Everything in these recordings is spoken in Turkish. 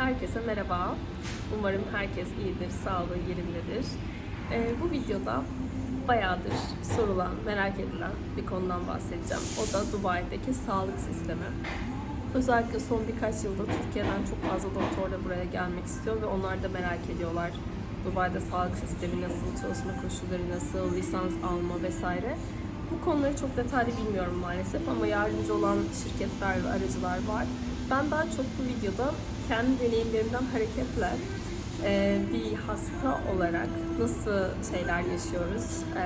Herkese merhaba. Umarım herkes iyidir, sağlığı yerindedir. Ee, bu videoda bayağıdır sorulan, merak edilen bir konudan bahsedeceğim. O da Dubai'deki sağlık sistemi. Özellikle son birkaç yılda Türkiye'den çok fazla doktor da buraya gelmek istiyor ve onlar da merak ediyorlar. Dubai'de sağlık sistemi nasıl, çalışma koşulları nasıl, lisans alma vesaire. Bu konuları çok detaylı bilmiyorum maalesef ama yardımcı olan şirketler ve aracılar var. Ben daha çok bu videoda kendi deneyimlerimden hareketle e, bir hasta olarak nasıl şeyler yaşıyoruz, e,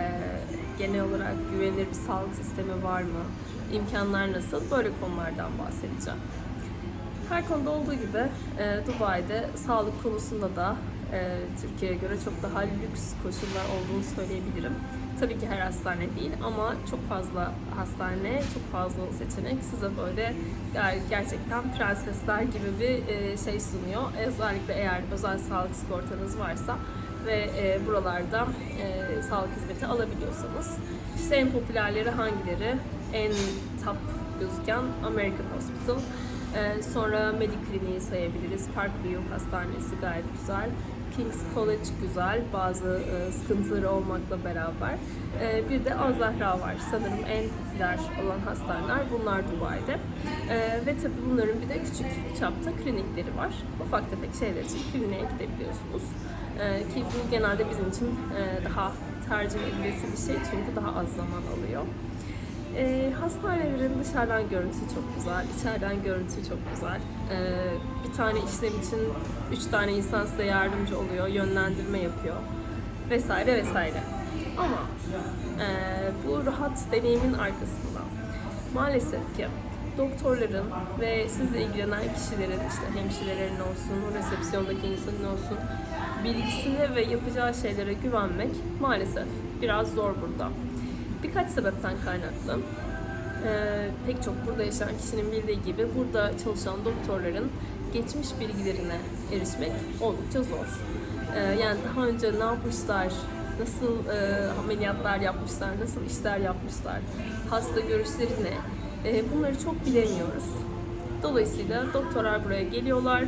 genel olarak güvenilir bir sağlık sistemi var mı, imkanlar nasıl, böyle konulardan bahsedeceğim. Her konuda olduğu gibi e, Dubai'de sağlık konusunda da e, Türkiye'ye göre çok daha lüks koşullar olduğunu söyleyebilirim. Tabii ki her hastane değil ama çok fazla hastane, çok fazla seçenek size böyle ger- gerçekten prensesler gibi bir e, şey sunuyor. Özellikle eğer özel sağlık sigortanız varsa ve e, buralarda e, sağlık hizmeti alabiliyorsanız. İşte en popülerleri hangileri? En top gözüken American Hospital. Ee, sonra Medikliniği sayabiliriz. Parkview Hastanesi gayet güzel. King's College güzel. Bazı e, sıkıntıları olmakla beraber. Ee, bir de Al-Zahra var. Sanırım en popüler olan hastaneler bunlar Dubai'de. Ee, ve tabii bunların bir de küçük çapta klinikleri var. Ufak tefek şeyler için kliniğe gidebiliyorsunuz. Ee, ki bu genelde bizim için e, daha tercih edilesi bir şey çünkü daha az zaman alıyor. E, hastanelerin dışarıdan görüntüsü çok güzel, içeriden görüntüsü çok güzel. E, bir tane işlem için üç tane insan size yardımcı oluyor, yönlendirme yapıyor vesaire vesaire. Ama e, bu rahat deneyimin arkasında maalesef ki doktorların ve sizle ilgilenen kişilerin, işte hemşirelerin olsun, resepsiyondaki insanın olsun, bilgisine ve yapacağı şeylere güvenmek maalesef biraz zor burada. Birkaç sebepten kaynaklı. Ee, pek çok burada yaşayan kişinin bildiği gibi burada çalışan doktorların geçmiş bilgilerine erişmek oldukça zor. Ee, yani daha önce ne yapmışlar, nasıl e, ameliyatlar yapmışlar, nasıl işler yapmışlar, hasta görüşleri ne, e, bunları çok bilemiyoruz. Dolayısıyla doktorlar buraya geliyorlar,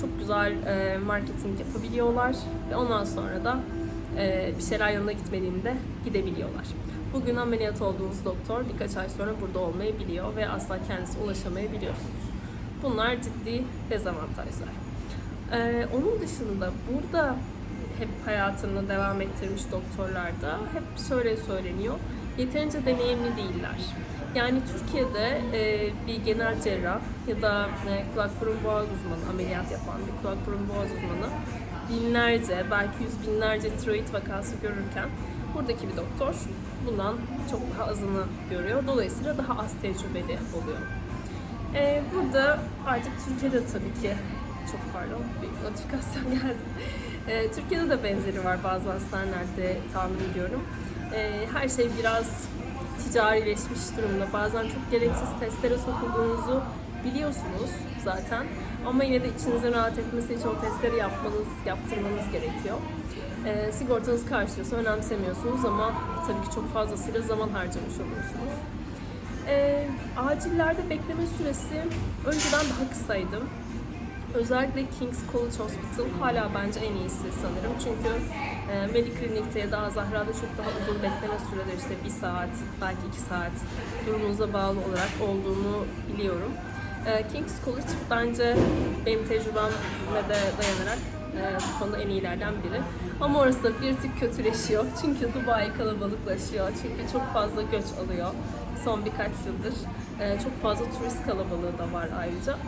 çok güzel e, marketing yapabiliyorlar ve ondan sonra da e, bir şeyler yanına gitmediğinde gidebiliyorlar. Bugün ameliyat olduğunuz doktor birkaç ay sonra burada olmayabiliyor ve asla kendisi ulaşamayabiliyorsunuz. Bunlar ciddi dezavantajlar. Ee, onun dışında burada hep hayatını devam ettirmiş doktorlarda hep şöyle söyleniyor. Yeterince deneyimli değiller. Yani Türkiye'de e, bir genel cerrah ya da e, kulak burun boğaz uzmanı ameliyat yapan bir kulak burun boğaz uzmanı binlerce belki yüz binlerce tiroid vakası görürken buradaki bir doktor bundan çok daha azını görüyor. Dolayısıyla daha az tecrübeli oluyor. Ee, burada artık Türkiye'de tabii ki çok pardon bir notifikasyon geldi. Ee, Türkiye'de de benzeri var bazı hastanelerde tahmin ediyorum. Ee, her şey biraz ticarileşmiş durumda. Bazen çok gereksiz testlere sokulduğunuzu biliyorsunuz zaten. Ama yine de içinizin rahat etmesi için o testleri yapmanız, yaptırmanız gerekiyor. E, sigortanız karşılıyorsa önemsemiyorsunuz ama tabii ki çok fazlasıyla zaman harcamış oluyorsunuz. E, acillerde bekleme süresi önceden daha kısaydı. Özellikle King's College Hospital hala bence en iyisi sanırım. Çünkü e, Mediklinik'te ya da Zahra'da çok daha uzun bekleme süreleri işte bir saat, belki iki saat durumunuza bağlı olarak olduğunu biliyorum. E, King's College bence benim tecrübeme de dayanarak e, bu konuda en iyilerden biri. Ama orası da bir tık kötüleşiyor. Çünkü Dubai kalabalıklaşıyor. Çünkü çok fazla göç alıyor son birkaç yıldır. E, çok fazla turist kalabalığı da var ayrıca.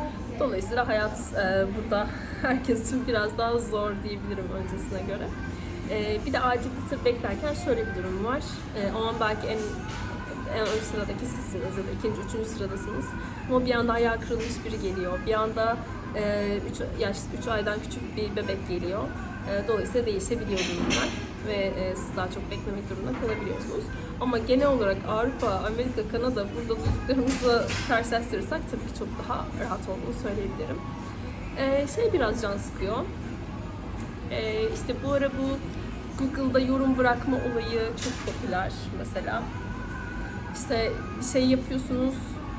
Dolayısıyla hayat e, burada herkes için biraz daha zor diyebilirim öncesine göre. E, bir de acil tıp beklerken şöyle bir durum var. O an belki en en ön sıradaki sizsiniz ya da ikinci, üçüncü sıradasınız. Ama bir anda ayağı kırılmış biri geliyor. Bir anda 3 yaş, 3 aydan küçük bir bebek geliyor. E, dolayısıyla değişebiliyor durumlar ve e, siz daha çok beklemek durumunda kalabiliyorsunuz. Ama genel olarak Avrupa, Amerika, Kanada burada duyduklarımızla karşılaştırırsak tabii ki çok daha rahat olduğunu söyleyebilirim. E, şey biraz can sıkıyor. İşte bu ara bu Google'da yorum bırakma olayı çok popüler mesela. İşte bir şey yapıyorsunuz,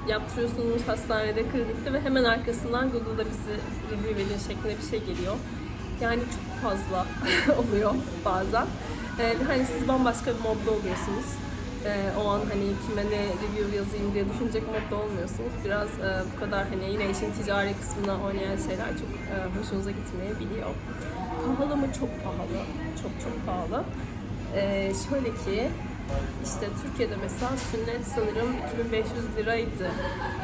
yaptırıyorsunuz hastanede, klinikte ve hemen arkasından Google'da bizi review edin şeklinde bir şey geliyor. Yani çok fazla oluyor bazen. Ee, hani siz bambaşka bir modda oluyorsunuz. Ee, o an hani kime ne review yazayım diye düşünecek modda olmuyorsunuz. Biraz e, bu kadar hani yine işin ticari kısmına oynayan şeyler çok e, hoşunuza gitmeyebiliyor. Pahalı mı? Çok pahalı. Çok çok pahalı. Ee, şöyle ki işte Türkiye'de mesela sünnet sanırım 2500 liraydı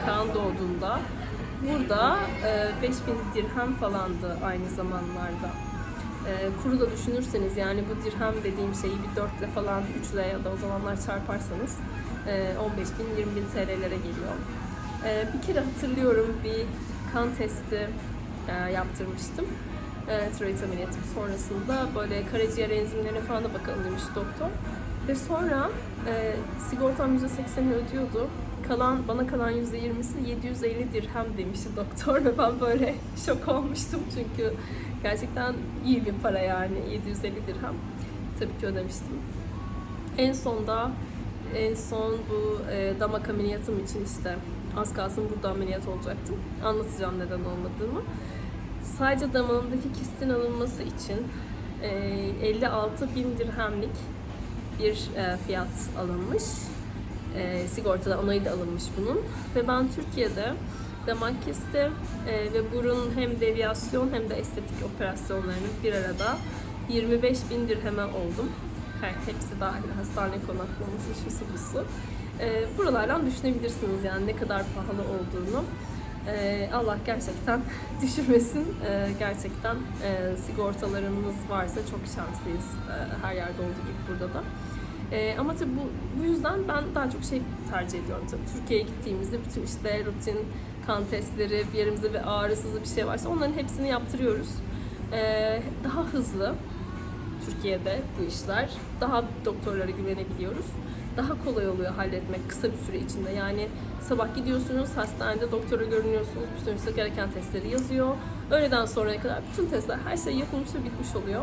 Kaan doğduğunda. Burada e, 5000 dirhem falandı aynı zamanlarda. E, kuru da düşünürseniz yani bu dirhem dediğim şeyi bir 4 ile falan 3 ile ya da o zamanlar çarparsanız e, 15 bin 20 bin TL'lere geliyor. E, bir kere hatırlıyorum bir kan testi e, yaptırmıştım. E, tiroid ameliyatım sonrasında böyle karaciğer enzimlerine falan da bakalım demiş doktor. Ve sonra e, sigortam %80'ini ödüyordu. Kalan, bana kalan %20'si 750 dirhem demişti doktor ve ben böyle şok olmuştum çünkü gerçekten iyi bir para yani 750 dirhem. Tabii ki ödemiştim. En sonda en son bu e, damak ameliyatım için işte az kalsın burada ameliyat olacaktım. Anlatacağım neden olmadığımı. Sadece damağımdaki kistin alınması için e, 56 bin dirhemlik bir e, fiyat alınmış. E, sigortada onayı da alınmış bunun. Ve ben Türkiye'de damak kisti e, ve burun hem deviyasyon hem de estetik operasyonlarını bir arada 25 bin dirheme oldum. Her, hepsi dahil hastane konaklaması, şusu busu. E, buralardan düşünebilirsiniz yani ne kadar pahalı olduğunu. E, Allah gerçekten düşürmesin. E, gerçekten e, sigortalarımız varsa çok şanslıyız. E, her yerde olduğu gibi burada da. Ama tabii bu, bu yüzden ben daha çok şey tercih ediyorum tabii. Türkiye'ye gittiğimizde bütün işte rutin kan testleri, bir yerimizde bir ağrısız bir şey varsa onların hepsini yaptırıyoruz. Daha hızlı Türkiye'de bu işler. Daha doktorlara güvenebiliyoruz. Daha kolay oluyor halletmek kısa bir süre içinde. Yani sabah gidiyorsunuz, hastanede doktora görünüyorsunuz, bütün size gereken testleri yazıyor. Öğleden sonraya kadar bütün testler, her şey yapılmış ve bitmiş oluyor.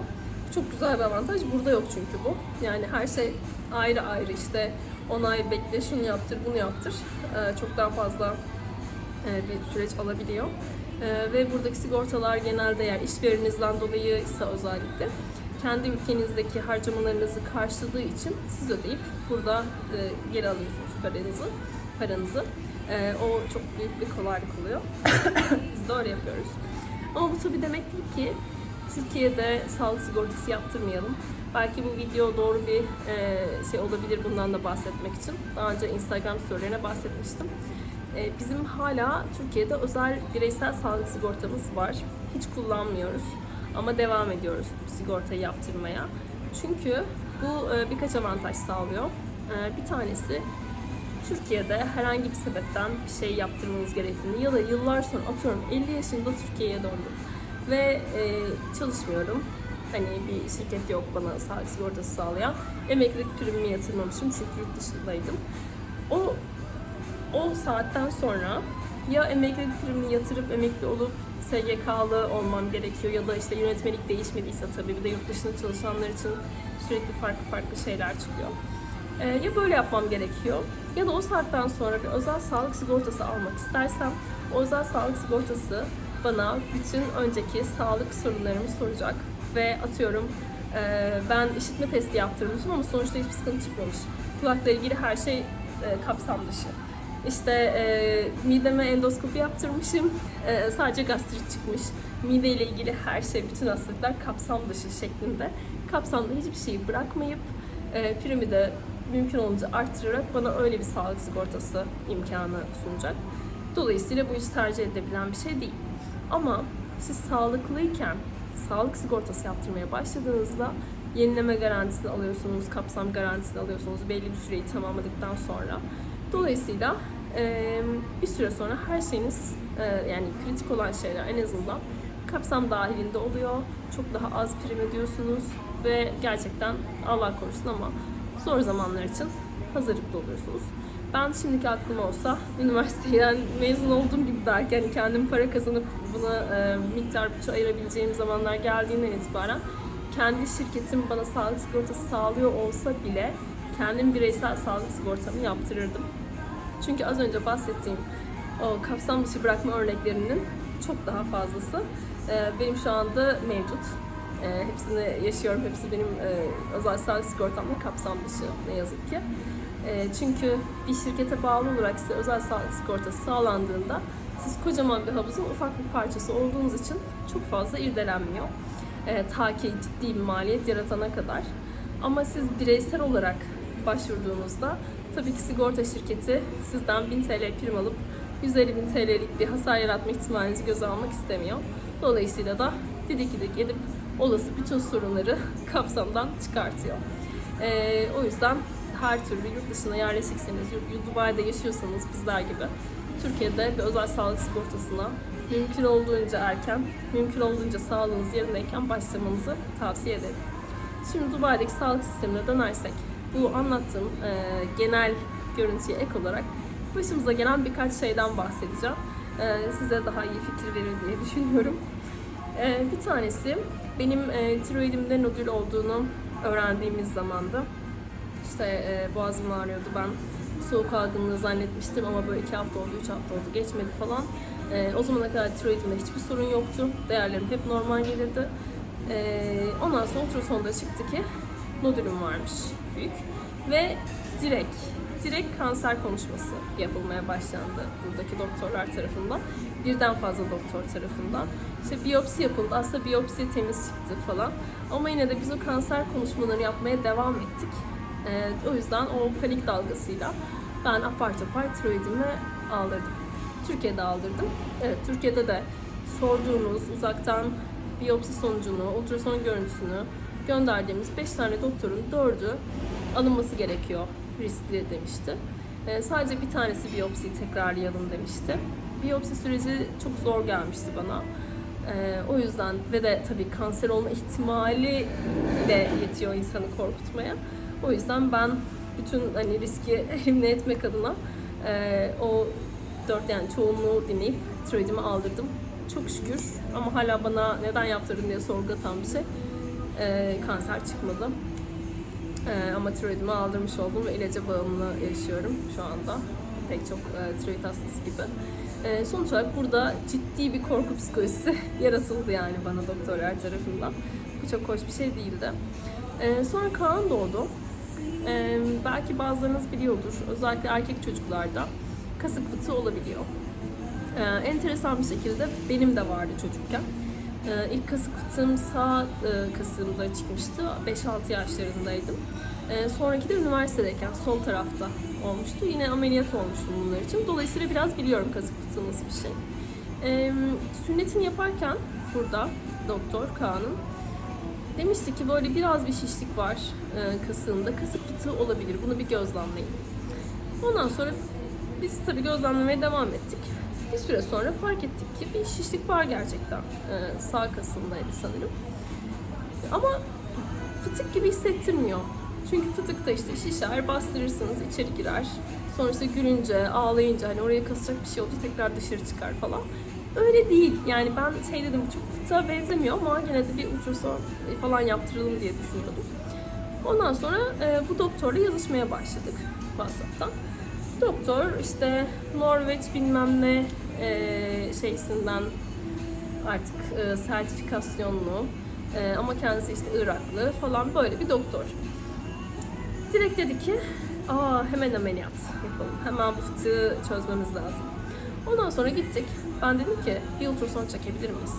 Çok güzel bir avantaj. Burada yok çünkü bu. Yani her şey ayrı ayrı işte onay bekle, şunu yaptır, bunu yaptır. Ee, çok daha fazla e, bir süreç alabiliyor. Ee, ve buradaki sigortalar genelde eğer işverinizden dolayı özellikle kendi ülkenizdeki harcamalarınızı karşıladığı için siz ödeyip burada e, geri alıyorsunuz paranızı. paranızı. E, o çok büyük bir kolaylık oluyor. Biz de öyle yapıyoruz. Ama bu tabii demek değil ki Türkiye'de sağlık sigortası yaptırmayalım. Belki bu video doğru bir e, şey olabilir bundan da bahsetmek için. Daha önce Instagram storylerine bahsetmiştim. E, bizim hala Türkiye'de özel bireysel sağlık sigortamız var. Hiç kullanmıyoruz ama devam ediyoruz sigortayı yaptırmaya. Çünkü bu e, birkaç avantaj sağlıyor. E, bir tanesi Türkiye'de herhangi bir sebepten bir şey yaptırmanız gerektiğini ya da yıllar sonra atıyorum 50 yaşında Türkiye'ye döndüm ve e, çalışmıyorum. Hani bir şirket yok bana sağlık sigortası sağlayan. Emeklilik primimi yatırmamışım çünkü yurt dışındaydım. O o saatten sonra ya emeklilik primini yatırıp emekli olup SGK'lı olmam gerekiyor ya da işte yönetmelik değişmediyse tabii bir de yurt dışında çalışanlar için sürekli farklı farklı şeyler çıkıyor. Ee, ya böyle yapmam gerekiyor ya da o saatten sonra bir özel sağlık sigortası almak istersem o özel sağlık sigortası bana bütün önceki sağlık sorunlarımı soracak ve atıyorum e, ben işitme testi yaptırmışım ama sonuçta hiçbir sıkıntı çıkmamış. Kulakla ilgili her şey e, kapsam dışı. İşte e, mideme endoskopi yaptırmışım. E, sadece gastrit çıkmış. Mide ile ilgili her şey, bütün hastalıklar kapsam dışı şeklinde. Kapsamda hiçbir şeyi bırakmayıp e, primi de mümkün olunca arttırarak bana öyle bir sağlık sigortası imkanı sunacak. Dolayısıyla bu hiç tercih edilebilen bir şey değil. Ama siz sağlıklıyken sağlık sigortası yaptırmaya başladığınızda yenileme garantisini alıyorsunuz, kapsam garantisini alıyorsunuz belli bir süreyi tamamladıktan sonra. Dolayısıyla e, bir süre sonra her şeyiniz e, yani kritik olan şeyler en azından kapsam dahilinde oluyor. Çok daha az prim ödüyorsunuz ve gerçekten Allah korusun ama zor zamanlar için hazırlıklı oluyorsunuz. Ben şimdiki aklım olsa üniversiteden mezun olduğum gibi derken kendim para kazanıp buna e, miktar bütçe ayırabileceğim zamanlar geldiğinden itibaren kendi şirketim bana sağlık sigortası sağlıyor olsa bile kendim bireysel sağlık sigortamı yaptırırdım. Çünkü az önce bahsettiğim o kapsam dışı bırakma örneklerinin çok daha fazlası e, benim şu anda mevcut. E, hepsini yaşıyorum. Hepsi benim e, özel sağlık sigortamda kapsam dışı ne yazık ki. Çünkü bir şirkete bağlı olarak size özel sağlık sigortası sağlandığında siz kocaman bir havuzun ufak bir parçası olduğunuz için çok fazla irdelenmiyor. E, ta ki ciddi bir maliyet yaratana kadar. Ama siz bireysel olarak başvurduğunuzda tabii ki sigorta şirketi sizden 1000 TL prim alıp 150 bin TL'lik bir hasar yaratma ihtimalinizi göze almak istemiyor. Dolayısıyla da didik didik edip olası bütün sorunları kapsamdan çıkartıyor. Ee, o yüzden her türlü yurt dışına yerleşikseniz, Dubai'de yaşıyorsanız bizler gibi Türkiye'de bir özel sağlık sigortasına mümkün olduğunca erken, mümkün olduğunca sağlığınız yerindeyken başlamanızı tavsiye ederim. Şimdi Dubai'deki sağlık sistemine dönersek, bu anlattığım e, genel görüntüye ek olarak başımıza gelen birkaç şeyden bahsedeceğim. E, size daha iyi fikir verir diye düşünüyorum. E, bir tanesi benim e, tiroidimde nodül olduğunu öğrendiğimiz zamanda işte e, boğazım ağrıyordu. Ben soğuk algınlığı zannetmiştim ama böyle iki hafta oldu, üç hafta oldu, geçmedi falan. E, o zamana kadar tiroidimde hiçbir sorun yoktu. Değerlerim hep normal gelirdi. E, ondan sonra ultrasonda çıktı ki nodülüm varmış büyük. Ve direkt, direkt kanser konuşması yapılmaya başlandı buradaki doktorlar tarafından. Birden fazla doktor tarafından. İşte biyopsi yapıldı. Aslında biyopsi temiz çıktı falan. Ama yine de biz o kanser konuşmalarını yapmaya devam ettik. Ee, o yüzden o panik dalgasıyla ben apar topar tiroidimi aldırdım. Türkiye'de aldırdım. Evet, Türkiye'de de sorduğunuz uzaktan biyopsi sonucunu, ultrason görüntüsünü gönderdiğimiz 5 tane doktorun 4'ü alınması gerekiyor riskli demişti. Ee, sadece bir tanesi biyopsiyi tekrarlayalım demişti. Biyopsi süreci çok zor gelmişti bana. Ee, o yüzden ve de tabii kanser olma ihtimali de yetiyor insanı korkutmaya. O yüzden ben bütün hani riski elimine etmek adına e, o dört yani çoğunluğu dinleyip tiroidimi aldırdım. Çok şükür ama hala bana neden yaptırdın diye sorgulatan bir şey. E, kanser çıkmadı. E, ama tiroidimi aldırmış oldum ve ilaca bağımlı yaşıyorum şu anda. Pek çok e, tiroid hastası gibi. E, sonuç olarak burada ciddi bir korku psikolojisi yaratıldı yani bana doktorlar tarafından. Bu çok hoş bir şey değildi. E, sonra Kaan doğdu. E, belki bazılarınız biliyordur. Özellikle erkek çocuklarda kasık fıtığı olabiliyor. E, enteresan bir şekilde benim de vardı çocukken. E, ilk kasık fıtığım sağ kasığımda çıkmıştı. 5-6 yaşlarındaydım. E, sonraki de üniversitedeyken sol tarafta olmuştu. Yine ameliyat olmuştum bunlar için. Dolayısıyla biraz biliyorum kasık fıtığı nasıl bir şey. E, sünnetini yaparken burada doktor Kaan'ın demişti ki böyle biraz bir şişlik var e, kasığında. Kasık fıtığı olabilir. Bunu bir gözlemleyin. Ondan sonra biz tabii gözlemlemeye devam ettik. Bir süre sonra fark ettik ki bir şişlik var gerçekten. Ee, sağ kasımdaydı sanırım. Ama fıtık gibi hissettirmiyor. Çünkü fıtıkta işte şişer, bastırırsınız, içeri girer. Sonrasında gülünce, ağlayınca hani oraya kasacak bir şey oldu tekrar dışarı çıkar falan. Öyle değil. Yani ben şey dedim çok fıtığa benzemiyor ama yine de bir ultrason falan yaptıralım diye düşünüyordum. Ondan sonra e, bu doktorla yazışmaya başladık WhatsApp'tan. Doktor işte Norveç bilmem ne e, şeysinden artık e, sertifikasyonlu e, ama kendisi işte Iraklı falan böyle bir doktor. Direkt dedi ki aa hemen ameliyat yapalım. Hemen bu fıtığı çözmemiz lazım. Ondan sonra gittik. Ben dedim ki bir ultrason çekebilir miyiz?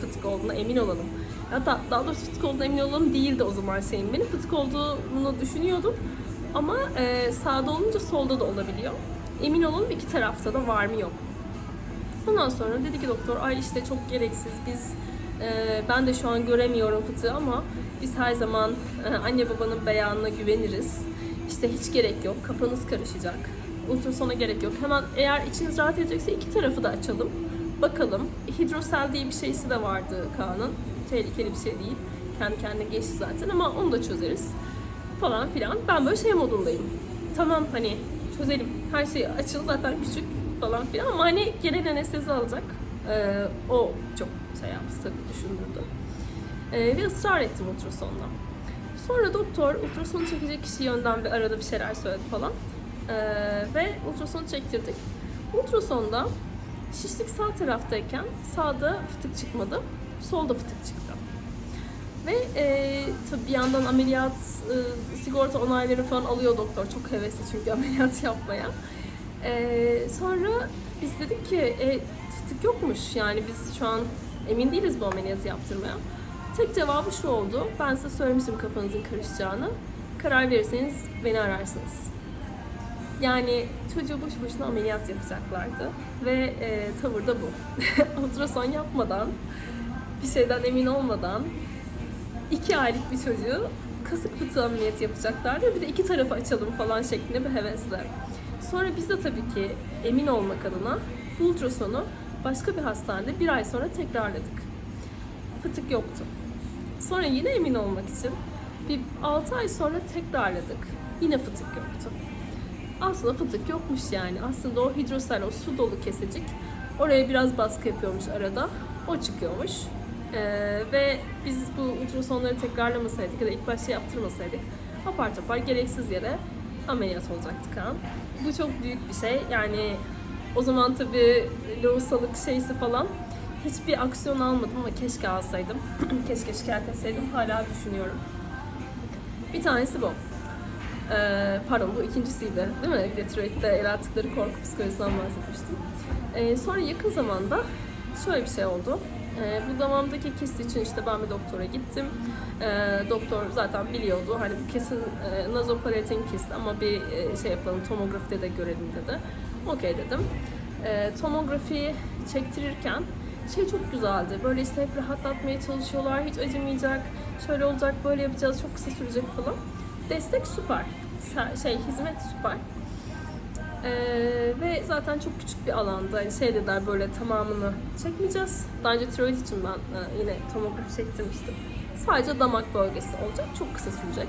Fıtık olduğuna emin olalım. Hatta daha doğrusu fıtık olduğuna emin olalım değildi o zaman şeyim. Benim fıtık olduğunu düşünüyordum. Ama e, sağda olunca solda da olabiliyor. Emin olun iki tarafta da var mı yok. Ondan sonra dedi ki doktor ay işte çok gereksiz biz e, ben de şu an göremiyorum fıtığı ama biz her zaman e, anne babanın beyanına güveniriz. İşte hiç gerek yok kafanız karışacak. Ultrasona gerek yok. Hemen eğer içiniz rahat edecekse iki tarafı da açalım. Bakalım. Hidrosel diye bir şeysi de vardı Kaan'ın. Tehlikeli bir şey değil. Kendi kendine geçti zaten ama onu da çözeriz falan filan. Ben böyle şey modundayım. Tamam hani çözelim. Her şey açıl zaten küçük falan filan ama hani gelen anestezi alacak. Ee, o çok şey yaptı tabii düşündürdü. Ee, ve ısrar ettim ultrasonda. Sonra doktor ultrasonu çekecek kişi yönden bir arada bir şeyler söyledi falan. Ee, ve ultrason çektirdik. Ultrasonda şişlik sağ taraftayken sağda fıtık çıkmadı, solda fıtık çıktı. Ve e, tabii bir yandan ameliyat, e, sigorta onayları falan alıyor doktor. Çok hevesli çünkü ameliyat yapmaya. E, sonra biz dedik ki e, fıtık yokmuş yani biz şu an emin değiliz bu ameliyatı yaptırmaya. Tek cevabı şu oldu. Ben size söylemiştim kafanızın karışacağını. Karar verirseniz beni ararsınız. Yani çocuğu boşu boşuna ameliyat yapacaklardı. Ve e, tavır da bu. Ultrason yapmadan, bir şeyden emin olmadan iki aylık bir çocuğu kasık fıtığı ameliyatı yapacaklardı. Bir de iki tarafı açalım falan şeklinde bir hevesle. Sonra biz de tabii ki emin olmak adına bu ultrasonu başka bir hastanede bir ay sonra tekrarladık. Fıtık yoktu. Sonra yine emin olmak için bir 6 ay sonra tekrarladık. Yine fıtık yoktu. Aslında fıtık yokmuş yani. Aslında o hidrosel, o su dolu kesecik oraya biraz baskı yapıyormuş arada. O çıkıyormuş. Ee, ve biz bu ultrasonları tekrarlamasaydık ya da ilk başta yaptırmasaydık apar topar gereksiz yere ameliyat olacaktı Kaan. Bu çok büyük bir şey. Yani o zaman tabii lohusalık şeysi falan hiçbir aksiyon almadım ama keşke alsaydım. keşke şikayet etseydim. Hala düşünüyorum. Bir tanesi bu. Ee, pardon bu ikincisiydi değil mi? Detroit'te yarattıkları korku psikolojisinden bahsetmiştim. Ee, sonra yakın zamanda şöyle bir şey oldu. Ee, bu damağımdaki kist için işte ben bir doktora gittim. Ee, doktor zaten biliyordu hani bu kesin e, nazopalatin kist ama bir e, şey yapalım tomografide de görelim dedi. Okey dedim. Ee, tomografiyi çektirirken şey çok güzeldi. Böyle işte hep rahatlatmaya çalışıyorlar. Hiç acımayacak. Şöyle olacak, böyle yapacağız. Çok kısa sürecek falan. Destek süper. Şey, hizmet süper. Ee, ve zaten çok küçük bir alanda hani şey dediler böyle tamamını çekmeyeceğiz. Daha önce tiroid için ben e, yine tomografi çektirmiştim. Sadece damak bölgesi olacak. Çok kısa sürecek.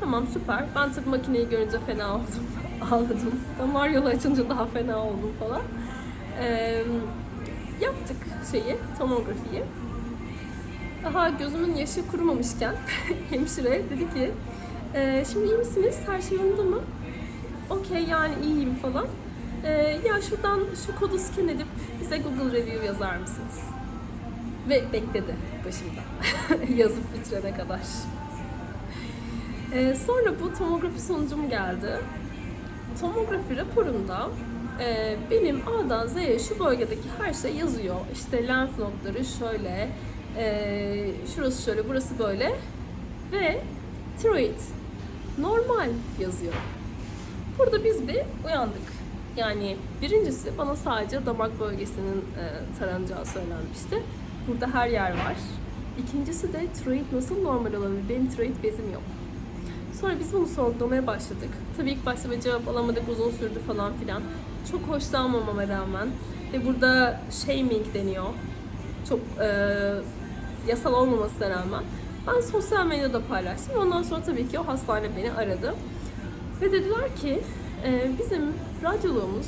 Tamam süper. Ben tabii makineyi görünce fena oldum. Ağladım. Damar yolu açınca daha fena oldum falan. Ee, yaptık şeyi, tomografiyi. Daha gözümün yaşı kurumamışken hemşire dedi ki "Ee, şimdi iyi misiniz? Her şey yolunda mı? Okey yani iyiyim falan. Ee, ya şuradan şu kodu scan edip bize Google Review yazar mısınız? Ve bekledi başımda yazıp bitirene kadar. Ee, sonra bu tomografi sonucum geldi. Tomografi raporunda e, benim A'dan Z'ye şu bölgedeki her şey yazıyor. İşte lenf nodları şöyle, e, şurası şöyle, burası böyle ve tiroid normal yazıyor. Burada biz bir uyandık. Yani birincisi bana sadece damak bölgesinin e, taranacağı söylenmişti. Burada her yer var. İkincisi de tiroid nasıl normal olabilir? Benim tiroid bezim yok. Sonra biz bunu sorgulamaya başladık. Tabii ilk başta bir cevap alamadık, uzun sürdü falan filan. Çok hoşlanmamama rağmen ve burada shaming deniyor. Çok e, yasal olmamasına rağmen ben sosyal medyada paylaştım. Ondan sonra tabii ki o hastane beni aradı. Ve dediler ki e, bizim radyoloğumuz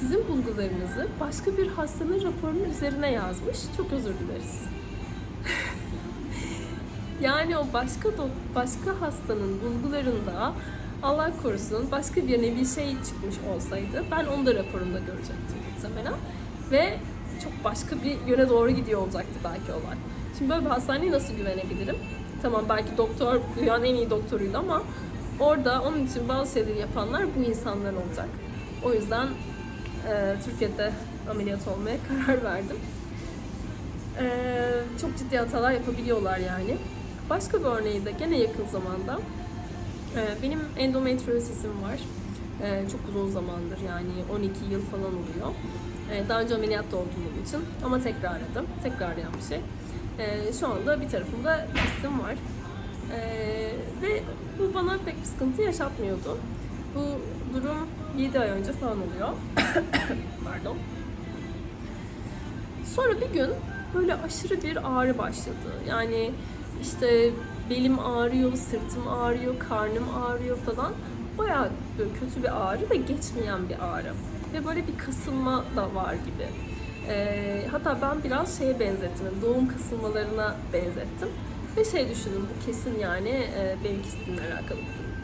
sizin bulgularınızı başka bir hastanın raporunun üzerine yazmış. Çok özür dileriz. yani o başka başka hastanın bulgularında Allah korusun başka birine bir şey çıkmış olsaydı ben onu da raporumda görecektim muhtemelen. Ve çok başka bir yöne doğru gidiyor olacaktı belki olay. Şimdi böyle bir hastaneye nasıl güvenebilirim? Tamam belki doktor dünyanın en iyi doktoruydu ama orada onun için bazı şeyleri yapanlar bu insanlar olacak. O yüzden e, Türkiye'de ameliyat olmaya karar verdim. E, çok ciddi hatalar yapabiliyorlar yani. Başka bir örneği de gene yakın zamanda e, benim endometriosisim var. E, çok uzun zamandır yani 12 yıl falan oluyor. E, daha önce ameliyatta olduğum için ama tekrarladım. Tekrarlayan bir şey. E, şu anda bir tarafımda kistim var. E, ve bu bana pek bir sıkıntı yaşatmıyordu. Bu durum 7 ay önce falan oluyor. Pardon. Sonra bir gün böyle aşırı bir ağrı başladı. Yani işte belim ağrıyor, sırtım ağrıyor, karnım ağrıyor falan. Bayağı kötü bir ağrı ve geçmeyen bir ağrı. Ve böyle bir kasılma da var gibi. Ee, hatta ben biraz şeye benzettim, doğum kasılmalarına benzettim. Ve şey düşündüm, bu kesin yani e, benim kistimle alakalı bir durum.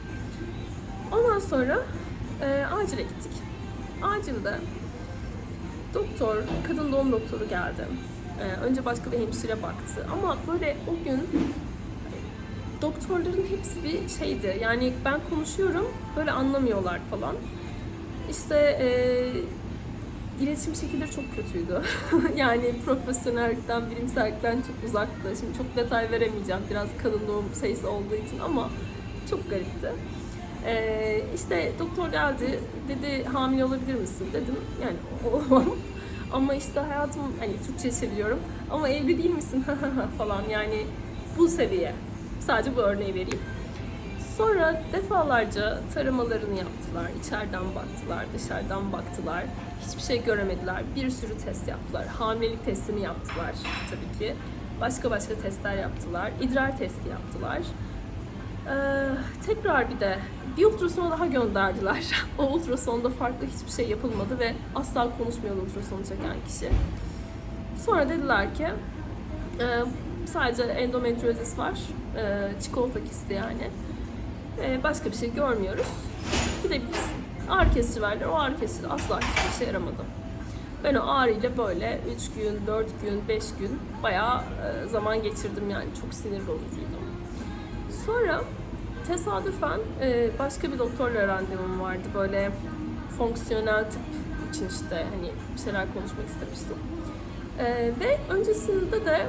Ondan sonra Ee, acile gittik. Acilde doktor, kadın doğum doktoru geldi. Ee, önce başka bir hemşire baktı. Ama böyle o gün doktorların hepsi bir şeydi. Yani ben konuşuyorum, böyle anlamıyorlar falan. İşte e, iletişim şekilleri çok kötüydü. yani profesyonellikten, bilimsellikten çok uzaktı. Şimdi çok detay veremeyeceğim biraz kadın doğum sayısı olduğu için ama çok garipti. Ee, işte doktor geldi, dedi hamile olabilir misin? Dedim yani olamam. Ama işte hayatım hani Türkçe çeviriyorum ama evli değil misin falan yani bu seviye. Sadece bu örneği vereyim. Sonra defalarca taramalarını yaptılar. İçeriden baktılar, dışarıdan baktılar. Hiçbir şey göremediler. Bir sürü test yaptılar. Hamilelik testini yaptılar tabii ki. Başka başka testler yaptılar. İdrar testi yaptılar. Ee, tekrar bir de bir ultrasona daha gönderdiler. o ultrasonda farklı hiçbir şey yapılmadı ve asla konuşmuyordu ultrasonu çeken kişi. Sonra dediler ki e, sadece endometriozis var. E, çikolata kisti yani. E, başka bir şey görmüyoruz. Gidebiliriz. Ağrı kesici verdiler. O ağrı kesici asla hiçbir işe yaramadı. Ben o ağrıyla böyle 3 gün, 4 gün, 5 gün bayağı e, zaman geçirdim yani. Çok sinir bozucuydu. Sonra tesadüfen e, başka bir doktorla randevum vardı. Böyle fonksiyonel tıp için işte hani bir şeyler konuşmak istemiştim. E, ve öncesinde de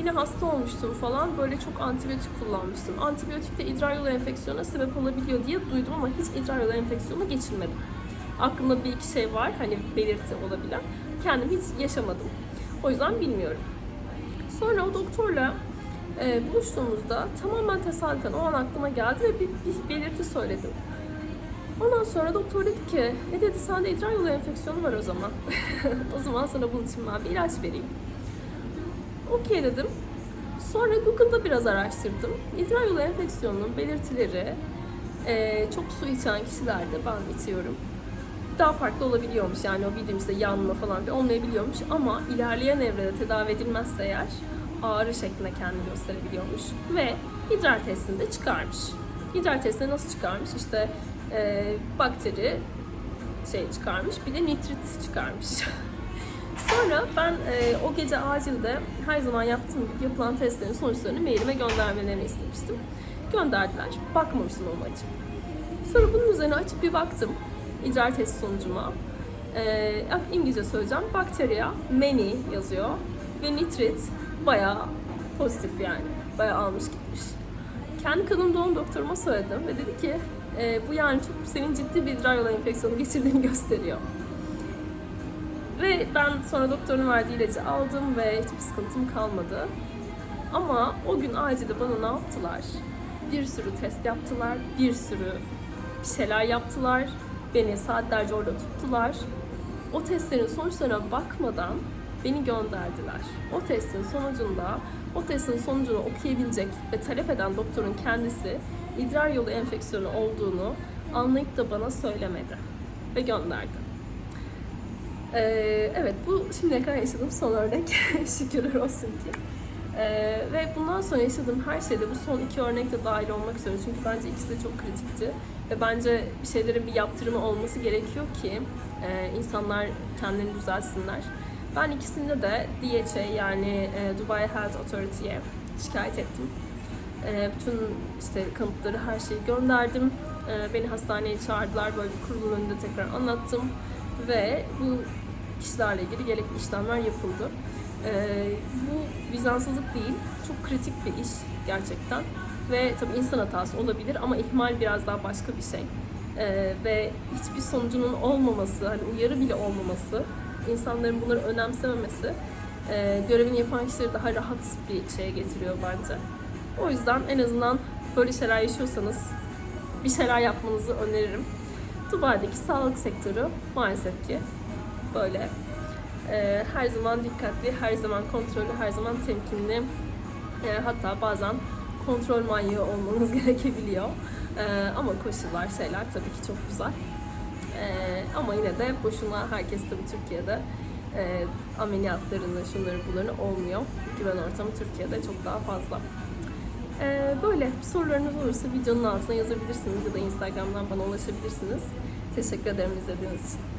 yine hasta olmuştum falan. Böyle çok antibiyotik kullanmıştım. Antibiyotik de idrar yolu enfeksiyona sebep olabiliyor diye duydum ama hiç idrar yolu enfeksiyonu geçirmedim. Aklımda bir iki şey var hani belirti olabilen. Kendim hiç yaşamadım. O yüzden bilmiyorum. Sonra o doktorla e, buluştuğumuzda tamamen tesadüfen o an aklıma geldi ve bir, bir belirti söyledim. Ondan sonra doktor dedi ki, ne dedi sende idrar yolu enfeksiyonu var o zaman. o zaman sana bunun için ben bir ilaç vereyim. Okey dedim. Sonra Google'da biraz araştırdım. İdrar yolu enfeksiyonunun belirtileri e, çok su içen kişilerde ben içiyorum. Daha farklı olabiliyormuş yani o bildiğim işte yanma falan bir olmayabiliyormuş ama ilerleyen evrede tedavi edilmezse eğer ağrı şeklinde kendini gösterebiliyormuş ve idrar testinde çıkarmış. İdrar testinde nasıl çıkarmış? İşte e, bakteri şey çıkarmış bir de nitrit çıkarmış. Sonra ben e, o gece acilde her zaman yaptığım gibi yapılan testlerin sonuçlarını mailime göndermelerini istemiştim. Gönderdiler. Bakmamıştım ama açıp. Sonra bunun üzerine açıp bir baktım idrar testi sonucuma. E, İngilizce söyleyeceğim. Bakteriya many yazıyor ve nitrit bayağı pozitif yani. Bayağı almış gitmiş. Kendi kadın doğum doktoruma söyledim ve dedi ki e, bu yani çok senin ciddi bir idrar yolu enfeksiyonu geçirdiğini gösteriyor. Ve ben sonra doktorun verdiği ilacı aldım ve hiçbir sıkıntım kalmadı. Ama o gün acilde bana ne yaptılar? Bir sürü test yaptılar, bir sürü bir şeyler yaptılar. Beni saatlerce orada tuttular. O testlerin sonuçlarına bakmadan beni gönderdiler. O testin sonucunda, o testin sonucunu okuyabilecek ve talep eden doktorun kendisi idrar yolu enfeksiyonu olduğunu anlayıp da bana söylemedi ve gönderdi. Ee, evet bu şimdiye kadar yaşadığım son örnek. Şükürler olsun ki. Ee, ve bundan sonra yaşadığım her şeyde bu son iki örnek de dahil olmak üzere. Çünkü bence ikisi de çok kritikti. Ve bence bir şeylerin bir yaptırımı olması gerekiyor ki e, insanlar kendilerini düzelsinler. Ben ikisinde de DHA yani e, Dubai Health Authority'ye şikayet ettim. E, bütün işte kanıtları her şeyi gönderdim. E, beni hastaneye çağırdılar. Böyle bir kurulun önünde tekrar anlattım. Ve bu kişilerle ilgili gerekli işlemler yapıldı. Ee, bu vizansızlık değil, çok kritik bir iş gerçekten. Ve tabii insan hatası olabilir ama ihmal biraz daha başka bir şey. Ee, ve hiçbir sonucunun olmaması, hani uyarı bile olmaması, insanların bunları önemsememesi e, görevini yapan kişileri daha rahat bir şeye getiriyor bence. O yüzden en azından böyle şeyler yaşıyorsanız bir şeyler yapmanızı öneririm. Dubai'deki sağlık sektörü maalesef ki böyle e, her zaman dikkatli, her zaman kontrollü, her zaman temkinli. E, hatta bazen kontrol manyağı olmanız gerekebiliyor. E, ama koşullar, şeyler tabii ki çok güzel. E, ama yine de boşuna herkes tabii Türkiye'de e, ameliyatlarını, şunları bunları olmuyor. Güven ortamı Türkiye'de çok daha fazla. E, böyle sorularınız olursa videonun altına yazabilirsiniz ya da Instagram'dan bana ulaşabilirsiniz. Teşekkür ederim izlediğiniz için.